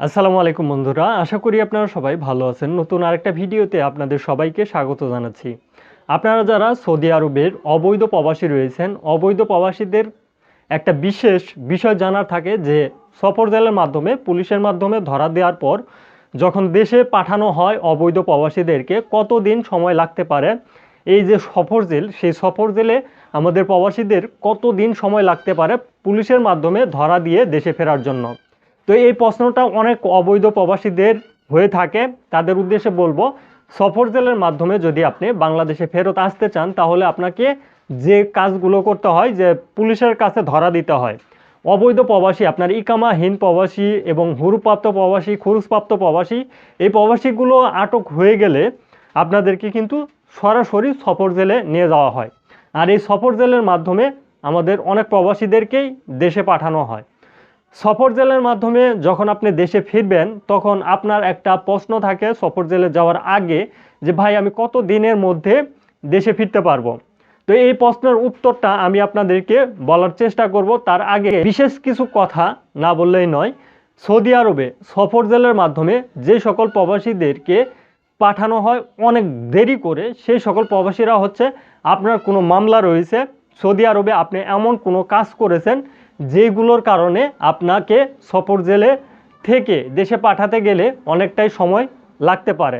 আসসালামু আলাইকুম বন্ধুরা, আশা করি আপনারা সবাই ভালো আছেন। নতুন আরেকটা ভিডিওতে আপনাদের সবাইকে স্বাগত জানাচ্ছি। আপনারা যারা সৌদি আরবের অবৈধ প্রবাসী রয়েছেন, অবৈধ প্রবাসীদের একটা বিশেষ বিষয় জানার থাকে যে, সফর জেলের মাধ্যমে, পুলিশের মাধ্যমে ধরা দেওয়ার পর যখন দেশে পাঠানো হয় অবৈধ প্রবাসীদেরকে, কতদিন সময় লাগতে পারে? এই যে সফর জেল, সেই সফর জেলে আমাদের প্রবাসীদের কতদিন সময় লাগতে পারে পুলিশের মাধ্যমে ধরা দিয়ে দেশে ফেরার জন্য? তো এই প্রশ্নটা অনেক অবৈধ প্রবাসীদের হয়ে থাকে। তাদের উদ্দেশ্যে বলব, সফর জেলের মাধ্যমে যদি আপনি বাংলাদেশে ফেরত আসতে চান, তাহলে আপনাকে যে কাজগুলো করতে হয়, যে পুলিশের কাছে ধরা দিতে হয়, অবৈধ প্রবাসী, আপনার ইকামাহীন প্রবাসী এবং হুরুপ্রাপ্ত প্রবাসী, খুরুজপ্রাপ্ত প্রবাসী, এই প্রবাসীগুলো আটক হয়ে গেলে আপনাদেরকে কিন্তু সরাসরি সফর জেলে নিয়ে যাওয়া হয়। আর এই সফর জেলের মাধ্যমে আমাদের অনেক প্রবাসীদেরকেই দেশে পাঠানো হয়। সফর জেলের মাধ্যমে যখন আপনি দেশে ফিরবেন, তখন আপনার একটা প্রশ্ন থাকে সফর জেলে যাওয়ার আগে যে, ভাই, আমি কত দিনের মধ্যে দেশে ফিরতে পারব? তো এই প্রশ্নের উত্তরটা আমি আপনাদেরকে বলার চেষ্টা করব। তার আগে বিশেষ কিছু কথা না বললেই নয়, সৌদি আরবে সফর জেলের মাধ্যমে যে সকল প্রবাসীদেরকে পাঠানো হয় অনেক দেরি করে, সেই সকল প্রবাসীরা হচ্ছে, আপনার কোনো মামলা রয়েছে, সৌদি আরবে আপনি এমন কোনো কাজ করেছেন যেগুলোর কারণে আপনাকে সফর জেলে থেকে দেশে পাঠাতে গেলে অনেকটাই সময় লাগতে পারে।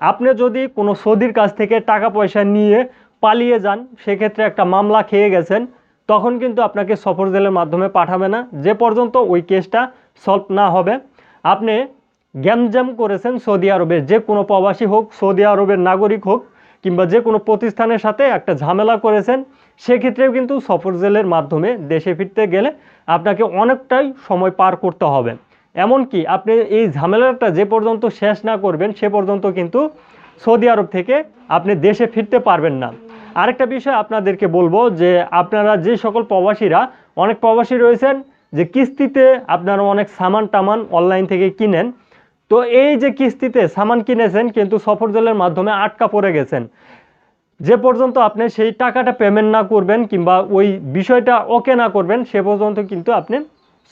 আপনি যদি কোনো সৌদির কাছ থেকে টাকা পয়সা নিয়ে পালিয়ে যান, সেক্ষেত্রে একটা মামলা খেয়ে গেছেন, তখন কিন্তু আপনাকে সফর জেলের মাধ্যমে পাঠাবে না। যে পর্যন্ত ওই কেসটা সলভ না হবে, আপনি গ্যামজ্যাম করেছেন সৌদি আরবের, যে কোনো প্রবাসী হোক, সৌদি আরবের নাগরিক হোক, কিংবা যে কোনো প্রতিষ্ঠানের সাথে একটা ঝামেলা করেছেন সেক্ষেত্রেও কিন্তু সফর জেলের মাধ্যমে দেশে ফিরতে গেলে আপনাকে অনেকটাই সময় পার করতে হবে। এমনকি আপনি এই ঝামেলাটা যে পর্যন্ত শেষ না করবেন, সে পর্যন্ত কিন্তু সৌদি আরব থেকে আপনি দেশে ফিরতে পারবেন না। আরেকটা বিষয় আপনাদেরকে বলব যে আপনারা যে সকল প্রবাসীরা, অনেক প্রবাসী রয়েছেন যে কিস্তিতে আপনারা অনেক সামান টামান অনলাইন থেকে কিনেন। তো এই যে কিস্তিতে সামান কিনেছেন, কিন্তু সফর জেলের মাধ্যমে আটকা পড়ে গেছেন। যে পর্যন্ত আপনি সেই টাকাটা পেমেন্ট না করবেন কিংবা ওই বিষয়টা ওকে না করবেন, সে পর্যন্ত কিন্তু আপনি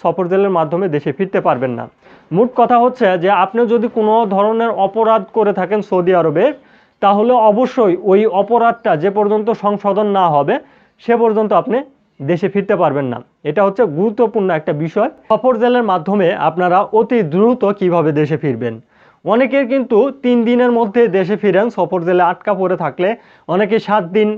সফর জেলের মাধ্যমে দেশে ফিরতে পারবেন না। মোট কথা হচ্ছে যে আপনি যদি কোনো ধরনের অপরাধ করে থাকেন সৌদি আরবে, তাহলে অবশ্যই ওই অপরাধটা যে পর্যন্ত সংশোধন না হবে, সে পর্যন্ত আপনি দেশে ফিরতে পারবেন না। এটা হচ্ছে গুরুত্বপূর্ণ একটা বিষয়। সফর জেলের মাধ্যমে আপনারা অতি দ্রুত কীভাবে দেশে ফিরবেন? অনেকের কিন্তু তিন দিনের মধ্যে দেশে ফিরেন, সফর জেলে আটকা পড়ে থাকলে। অনেকে সাত দিন,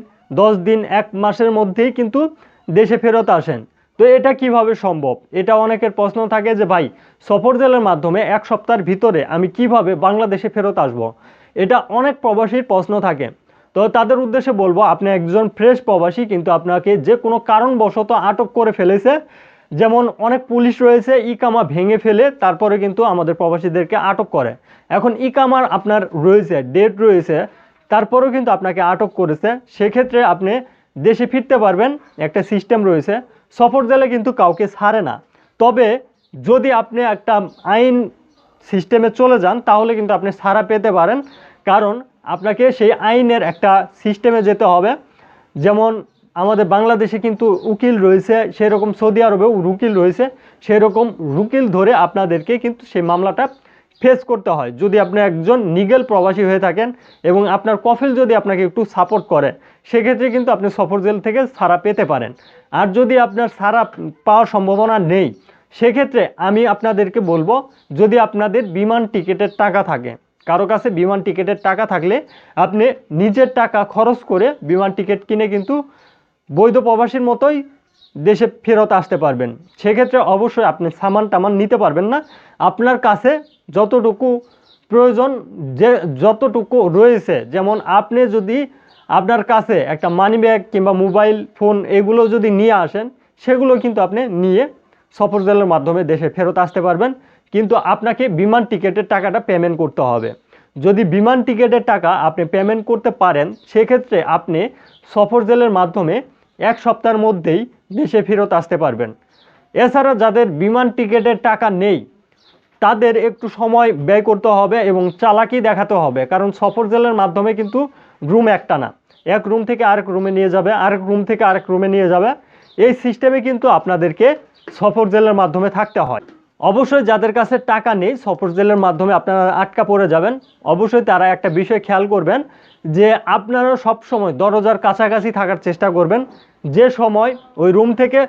দশ দিন, এক মাসের মধ্যেই কিন্তু দেশে ফেরত আসেন। তো এটা কীভাবে সম্ভব? এটা অনেকের প্রশ্ন থাকে যে, ভাই, সফর জেলের মাধ্যমে এক সপ্তাহের ভিতরে আমি কীভাবে বাংলাদেশে ফেরত আসব। এটা অনেক প্রবাসীর প্রশ্ন থাকে। তো তাদের উদ্দেশ্যে বলব, আপনি একজন ফ্রেশ প্রবাসী, কিন্তু আপনাকে যে কোনো কারণবশত আটক করে ফেলেছে যেমন অনেক পুলিশ রয়েছে, ইকামা ভেঙে ফেলে, তারপরে কিন্তু আমাদের প্রবাসীদেরকে আটক করে। এখন ইকামার আপনার রয়েছে ডেট রয়েছে, তারপরেও কিন্তু আপনাকে আটক করেছে। সেক্ষেত্রে আপনি দেশে ফিরতে পারবেন, একটা সিস্টেম রয়েছে, সফর জেলে কিন্তু কাউকে ছাড়ে না। তবে যদি আপনি একটা আইন সিস্টেমে চলে যান, তাহলে কিন্তু আপনি ছাড়া পেতে পারেন। কারণ আপনাকে সেই আইনের একটা সিস্টেমে যেতে হবে। যেমন আমাদের বাংলাদেশে কিন্তু উকিল রয়েছে, সেরকম সৌদি আরবেও উকিল রয়েছে, সেরকম উকিল ধরে আপনাদেরকে কিন্তু সেই মামলাটা ফেস করতে হয়। যদি আপনি একজন নিগেল প্রবাসী হয়ে থাকেন এবং আপনার কফিল যদি আপনাকে একটু সাপোর্ট করে, সেক্ষেত্রে কিন্তু আপনি সফর জেল থেকে ছাড়া পেতে পারেন। আর যদি আপনার ছাড়া পাওয়ার সম্ভাবনা নেই, সেক্ষেত্রে আমি আপনাদেরকে বলব, যদি আপনাদের বিমান টিকিটের টাকা থাকে, কারও কাছে বিমান টিকিটের টাকা থাকলে আপনি নিজের টাকা খরচ করে বিমান টিকিট কিনে কিন্তু বৈধ প্রবাসীর মতোই দেশে ফেরত আসতে পারবেন। সেক্ষেত্রে অবশ্যই আপনি সামান টামান নিতে পারবেন না। আপনার কাছে যতটুকু প্রয়োজন যে, যতটুকু রয়েছে, যেমন আপনি যদি আপনার কাছে একটা মানি ব্যাগ কিংবা মোবাইল, ফোন এগুলো যদি নিয়ে আসেন, সেগুলো কিন্তু আপনি নিয়ে সফর জেলের মাধ্যমে দেশে ফেরত আসতে পারবেন। কিন্তু আপনাকে বিমান টিকিটের টাকাটা পেমেন্ট করতে হবে। যদি বিমান টিকিটের টাকা আপনি পেমেন্ট করতে পারেন, সেক্ষেত্রে আপনি সফর জেলের মাধ্যমে এক সপ্তাহের মধ্যেই দেশে ফেরত আসতে পারবেন। এছাড়া যাদের বিমান টিকিটের টাকা নেই, তাদের একটু সময় ব্যয় করতে হবে এবং চালাকি দেখাতে হবে। কারণ সফর জেলের মাধ্যমে কিন্তু রুম একটা না। এক রুম থেকে আরেক রুমে নিয়ে যাবে, আরেক রুম থেকে আরেক রুমে নিয়ে যাবে। এই সিস্টেমে কিন্তু আপনাদেরকে সফর জেলের মাধ্যমে থাকতে হয়। অবশ্যই যাদের কাছে টাকা নেই, সফর জেলের মাধ্যমে আপনারা আটকা পড়ে যাবেন। অবশ্যই তারা একটা বিষয় খেয়াল করবেন যে আপনারা সব সময় দরজার কাছাকাছি থাকার চেষ্টা করবেন। যে সময় ওই রুম থেকে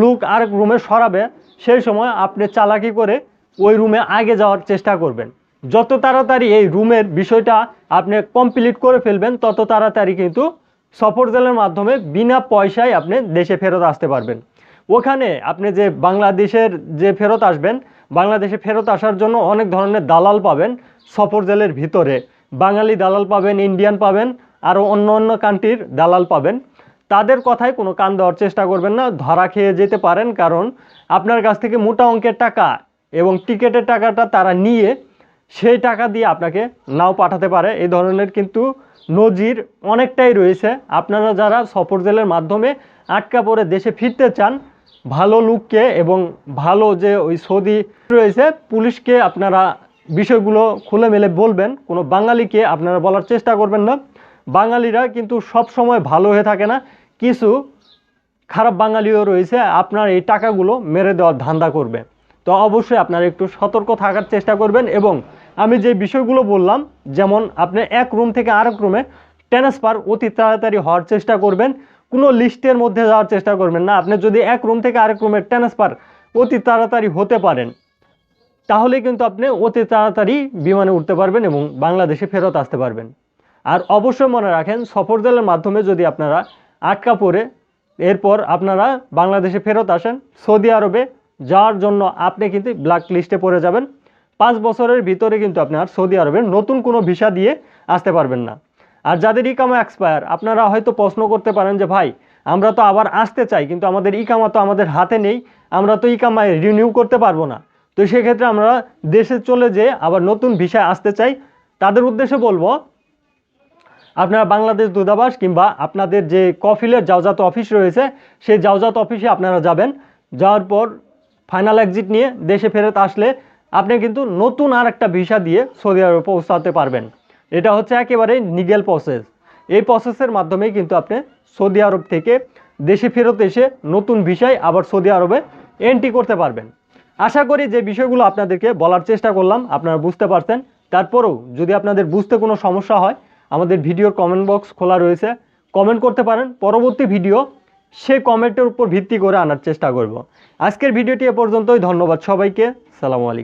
লুক আরেক রুমে সরাবে, সেই সময় আপনি চালাকি করে ওই রুমে আগে যাওয়ার চেষ্টা করবেন। যত তাড়াতাড়ি এই রুমের বিষয়টা আপনি কমপ্লিট করে ফেলবেন, তত তাড়াতাড়ি কিন্তু সফর জেলের মাধ্যমে বিনা পয়সায় আপনি দেশে ফেরত আসতে পারবেন। ওখানে আপনি যে বাংলাদেশের যে ফেরত আসবেন, বাংলাদেশে ফেরত আসার জন্য অনেক ধরনের দালাল পাবেন সফর জেলের ভিতরে। বাঙালি দালাল পাবেন, ইন্ডিয়ান পাবেন, আরও অন্য অন্য কান্ট্রির দালাল পাবেন। তাদের কথায় কোনো কান দেওয়ার চেষ্টা করবেন না, ধরা খেয়ে যেতে পারেন, কারণ আপনার কাছ থেকে মোটা অঙ্কের টাকা এবং টিকিটের টাকাটা তারা নিয়ে সেই টাকা দিয়ে আপনাকে নাও পাঠাতে পারে। এই ধরনের কিন্তু নজির অনেকটাই রয়েছে। আপনারা যারা সফর জেলের মাধ্যমে আটকা পড়ে দেশে ফিরতে চান, ভালো লোককে এবং ভালো যে ওই সৌদি রয়েছে, পুলিশকে আপনারা বিষয়গুলো খুলে মেলে বলবেন, কোনো বাঙালিকে আপনারা বলার চেষ্টা করবেন না। বাঙালিরা কিন্তু সব সময় ভালো হয়ে থাকে না। কিছু খারাপ বাঙালিও রয়েছে, আপনার এই টাকাগুলো মেরে দেওয়ার ধান্দা করবে। তো অবশ্যই আপনারা একটু সতর্ক থাকার চেষ্টা করবেন এবং আমি যে বিষয়গুলো বললাম, যেমন আপনি এক রুম থেকে আরেক রুমে ট্রান্সফার অতি তাড়াতাড়ি হওয়ার চেষ্টা করবেন, কোনো লিস্টের মধ্যে যাওয়ার চেষ্টা করবেন না। আপনি যদি এক রুম থেকে আরেক রুমে ট্রান্সফার অতি তাড়াতাড়ি হতে পারেন তাহলে কিন্তু আপনি অতি তাড়াতাড়ি বিমানে উঠতে পারবেন এবং বাংলাদেশে ফেরত আসতে পারবেন। আর অবশ্যই মনে রাখেন, সফর জেলের মাধ্যমে যদি আপনারা আটকা পড়ে, এরপর আপনারা বাংলাদেশে ফেরত আসেন, সৌদি আরবে, যাওয়ার জন্য আপনি কিন্তু ব্ল্যাক লিস্টে পড়ে যাবেন। পাঁচ বছরের ভিতরে কিন্তু আপনার সৌদি আরবের নতুন কোনো ভিসা দিয়ে আসতে পারবেন না। আর যাদের ইকামা এক্সপায়ার আপনারা হয়তো প্রশ্ন করতে পারেন যে, ভাই, আমরা তো আবার আসতে চাই, কিন্তু আমাদের ইকামা তো আমাদের হাতে নেই, আমরা তো ইকামায় রিনিউ করতে পারব না। তো সেক্ষেত্রে আমরা দেশে চলে যেয়ে আবার নতুন ভিসায় আসতে চাই। তাদের উদ্দেশ্যে বলব, আপনারা বাংলাদেশ দূতাবাস কিংবা আপনাদের যে কফিলের জাওজাত অফিস রয়েছে, সেই জাওজাত অফিসে আপনারা যাবেন। যাওয়ার পর ফাইনাল এক্সিট নিয়ে দেশে ফেরত আসলে আপনি কিন্তু নতুন আর একটা ভিসা দিয়ে সৌদি আরবে পৌঁছাতে পারবেন। এটা হচ্ছে একেবারে নিগেল প্রসেস এই প্রসেসের মাধ্যমেই কিন্তু আপনি সৌদি আরব থেকে দেশে ফেরত এসে নতুন ভিসায় আবার সৌদি আরবে এন্ট্রি করতে পারবেন। আশা করি যে বিষয়গুলো আপনাদেরকে বলার চেষ্টা করলাম, আপনারা বুঝতে পারছেন। তারপরেও যদি আপনাদের বুঝতে কোনো সমস্যা হয়, আমাদের ভিডিওর কমেন্ট বক্স খোলা রয়েছে। কমেন্ট করতে পারেন, পরবর্তী ভিডিও সে কমেন্টের উপর ভিত্তি করে আনার চেষ্টা করব। আজকের ভিডিওটি এ পর্যন্তই, ধন্যবাদ সবাইকে, সালামু আলাইকুম।